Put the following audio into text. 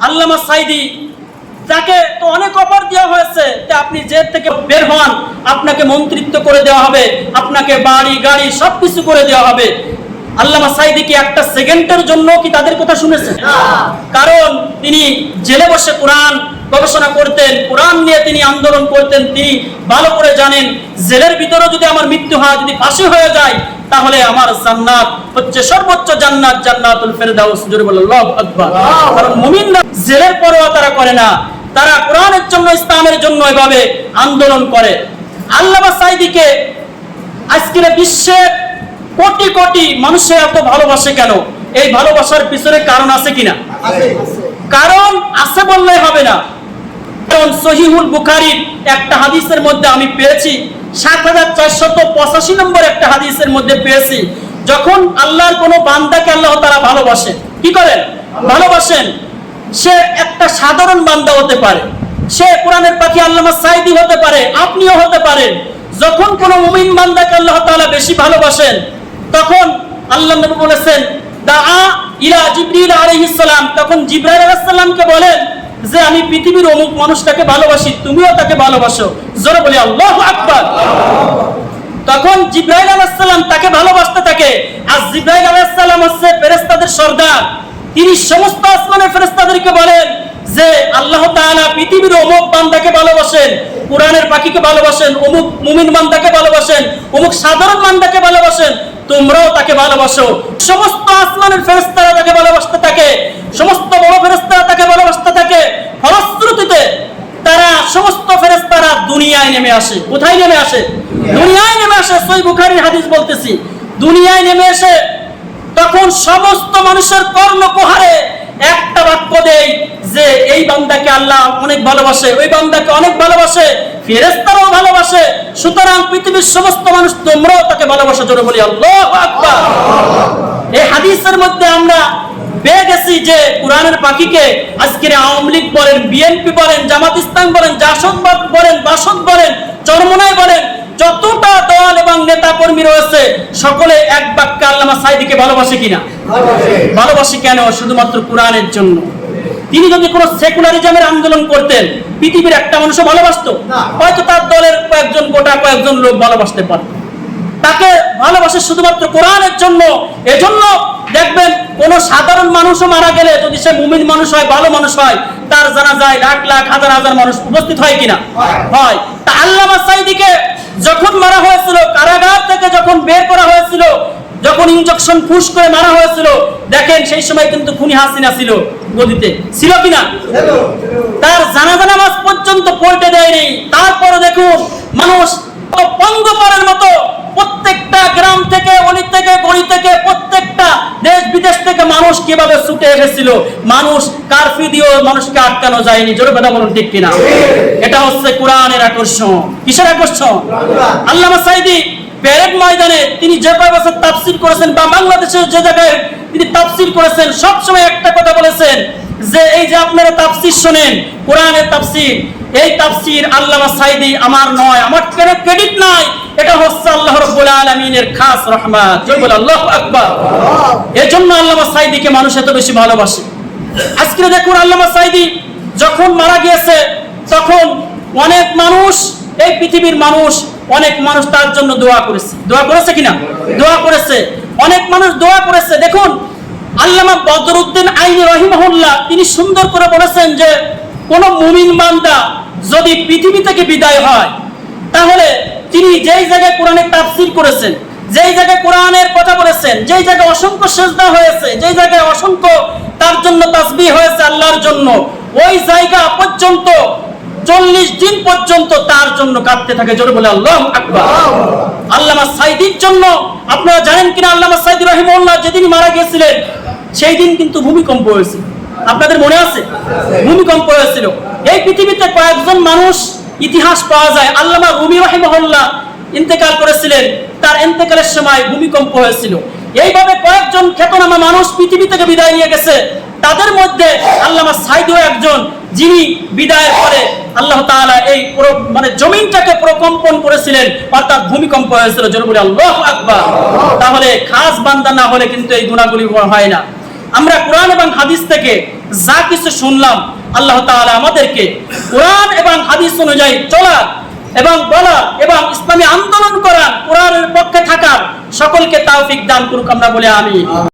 আল্লামা সাইদি তাকে তো অনেক অফার দেওয়া হয়েছে যে আপনি জেল থেকে বের হন আপনাকে মন্ত্রিত্ব করে দেওয়া হবে আপনাকে বাড়ি গাড়ি সব কিছু করে দেওয়া হবে। আল্লামা সাইদি কি একটা সেকেন্ডের জন্য কি তাদের কথা শুনেছেন কারণ তিনি জেলে বসে কোরআন গবেষণা করতেন কোরআন নিয়ে তিনি আন্দোলন করতেন তিনি ভালো করে জানেন জেলের ভিতরে যদি আমার মৃত্যু হয় যদি ফাঁসি হয়ে যায় তাহলে আমার জান্নাত হচ্ছে সর্বোচ্চ জান্নাত জান্নাতুল ফেরদাউস। জোরে বলে আল্লাহু আকবার। কারণ মুমিনরা জেলের পরোয়া তারা করে না। তারা কোরআনের জন্য ইসলামের জন্য এভাবে আন্দোলন করে। আল্লামা সাইদিকে আজকের বিশ্বের কোটি কোটি মানুষের এত ভালোবাসে কেন? এই ভালোবাসার পিছনে কারণ আছে কিনা? কারণ আছে বললেই হবে না। কারণ সহিহুল বুখারির একটা হাদিসের মধ্যে আমি পেয়েছি সাত হাজার চারশত পঁচাশি নম্বর একটা হাদিসের মধ্যে পেয়েছি, যখন আল্লাহর কোনো বান্দাকে আল্লাহ তারা ভালোবাসেন, কি করেন? ভালোবাসেন। সে একটা সাধারণ বান্দা হতে পারে। সে কোরআনের পাখি আল্লামা সাইদি হতে পারে, আপনিও হতে পারেন। যখন কোনো মুমিন বান্দাকে আল্লাহ তাআলা বেশি ভালোবাসেন, তখন আল্লাহ নবী বলেছেন দা ইলা জিবরিল আলাইহিস সালাম। তখন জিব্রাইল আলাইহিস সালামকে বলেন যে আমি পৃথিবীর অমুক মানুষটাকে ভালোবাসি, তুমিও তাকে ভালোবাসো। জোরে বলি, আল্লাহু আকবার। তখন জিব্রাইল আলাইহিস সালাম তাকে ভালোবাসতে থাকে। আর জিব্রাইল আলাইহিস সালাম হচ্ছে ফেরেশতাদের সর্দার। তিনি সমস্ত আসমানের ফেরেশতাদেরকে বলেন যে, আল্লাহ তাআলা পৃথিবীর অমুক বান্দাকে ভালোবাসেন, কোরআনের পাখিকে ভালোবাসেন, অমুক মুমিন বান্দাকে ভালোবাসেন, অমুক সাধারণ বান্দাকে ভালোবাসেন তোমরাও তাকে ভালোবাসো। সমস্ত আসমানের ফেরেশতারা তাকে ভালোবাসতে থাকে। সমস্ত বড় ফেরেশতারা তাকে ভালোবাসতে থাকে। ফলশ্রুতিতে তারা সমস্ত ফেরেশতারা দুনিয়ায় নেমে আসে। কোথায় নেমে আসে? দুনিয়ায় নেমে আসে, সই বুখারীর হাদিস বলতেছি। দুনিয়ায় নেমে এসে তখন সমস্ত মানুষের কর্ণ প্রহারে একটা বাক্য দেয় যে, এই বান্দাকে আল্লাহ অনেক ভালোবাসে, ওই বান্দাকে অনেক ভালোবাসে ফেরেস্তারাও ভালোবাসে সুতরাং পৃথিবীর সমস্ত মানুষ তোমরাও তাকে ভালোবাসা জোরে বলি আল্লাহ আকবার। এই হাদিসের মধ্যে আমরা পেয়ে গেছি যে কোরআনের পাখিকে আজকের আওয়ামী লীগ বলেন বিএনপি বলেন জামাত ইসলাম বলেন জাসদবাদ বলেন বাসদ বলেন চরমনায় বলেন যতটা দল এবং নেতা কর্মী রয়েছে সকলে এক বাক্যে আল্লামা সাইদিকে ভালোবাসে কিনা? ভালোবাসে কেন? শুধুমাত্র কোরআনের জন্য। তিনি যদি কোনো সেকুলারিজমের আন্দোলন করতেন পৃথিবীর একটা মানুষও ভালোবাসতো। হয়তো তার দলের কয়েকজন গোটা কয়েকজন লোক ভালোবাসতে পারত তাকে ভালোবাসে শুধুমাত্র কোরআনের জন্য। এজন্য দেখবেন কোন সাধারণ মানুষও মারা গেলে যদি সে মুমিন মানুষ হয় ভালো মানুষ হয় তার জানা যায় লাখ লাখ হাজার হাজার মানুষ উপস্থিত হয় কিনা? হয়। তা আল্লামা সাইদিকে যখন মারা হয়েছিল কারাগার থেকে যখন বের করা হয়েছিল যখন ইনজেকশন ফুস করে মারা হয়েছিল দেখেন সেই সময় কিন্তু খুনি হাসিনা ছিল গদিতে। ছিল কিনা? তার জানাজা নামাজ পর্যন্ত পড়তে দেয়নি। তারপরে দেখুন মানুষ পঙ্গপালের মতো প্রত্যেকটা গ্রাম থেকে অলি থেকে গলি থেকে প্রত্যেকটা দেশ বিদেশ থেকে মানুষ কীভাবে ছুটে এসেছিল? মানুষ কারফি দিয়েও মানুষকে আটকানো যায়নি। জোরে কথা বলুন ঠিক কিনা? এটা হচ্ছে কোরআনের আকর্ষণ। কিসের আকর্ষণ? আল্লামা সাইদি প্যারেড ময়দানে তিনি যে কয় বছর করেছেন বা বাংলাদেশের যে জায়গায় তিনি তাফসির করেছেন সবসময় একটা কথা বলেছেন যে এই যে আপনারা তাফসির শোনেন, কোরআনের তাফসির, এই তাফসির আল্লামা সাইদি আমার নয়, আমার কেন ক্রেডিট নাই, এটা হচ্ছে আল্লাহ রাব্বুল আলামিনের খাস রহমত। জয় বলে আল্লাহু আকবার। এজন্য আল্লামা সাইদিকে মানুষ এত বেশি ভালোবাসে। আজকে দেখুন আল্লামা সাইদি যখন মারা গিয়েছে, তখন অনেক মানুষ, এই পৃথিবীর মানুষ অনেক মানুষ তার জন্য দোয়া করেছে। দোয়া করেছে কিনা? দোয়া করেছে। অনেক মানুষ দোয়া করেছে। দেখুন, আল্লামা বদরুদ্দিন আইনি রহিমহুল্লাহ, তিনি সুন্দর করে বলেছেন যে, কোন মুমিন বান্দা যদি পৃথিবী থেকে বিদায় হয়, তাহলে তিনি যেই জায়গায় কোরআনের তাফসির করেছেন, যেই জায়গায় কোরআনের কথা বলেছেন, যেই জায়গায় অসংখ্য সেজদা হয়েছে, যেই জায়গায় অসংখ্য তার জন্য তাসবিহ হয়েছে আল্লাহর জন্য, ওই জায়গা পর্যন্ত চল্লিশ দিন পর্যন্ত তার জন্য কাঁদতে থাকে। জোরে বলে, আল্লাহ আকবার। আল্লামা সাইদির জন্য, আপনারা জানেন কিনা, আল্লামা সাইদি রহিমউল্লাহ যেদিন মারা গিয়েছিলেন, সেই দিন কিন্তু ভূমিকম্প হয়েছিল। আপনাদের মনে আছে? ভূমিকম্প হয়েছিল। এই পৃথিবীতে কয়েকজন মানুষ ইতিহাস পাওয়া যায়। আল্লামা রুমি রহিমহল্লা ইন্তেকাল করেছিলেন। তার ইন্তেকালের সময় ভূমিকম্প হয়েছিল। এইভাবে কয়েকজন খ্যাতনামা মানুষ পৃথিবী থেকে বিদায় নিয়ে গেছে। তাদের মধ্যে আল্লামা সাইদিও একজন। যিনি বিদায়ের পরে আল্লাহ তাআলা এই পুরো মানে জমিনটাকে প্রকম্পন করেছিলেন অর্থাৎ ভূমিকম্প হয়েছিল। জোরে আল্লাহ আকবার। তাহলে খাস বান্দা না হলে কিন্তু এই গুণাগুলি হয় না। আমরা কোরআন এবং হাদিস থেকে যা কিছু শুনলাম, আল্লাহ তাআলা আমাদেরকে কোরআন এবং হাদিস অনুযায়ী চলার এবং বলা এবং ইসলামী আন্দোলন করার, কোরআনের পক্ষে থাকার সকলকে তাওফিক দান করুক আমরা বলে আমি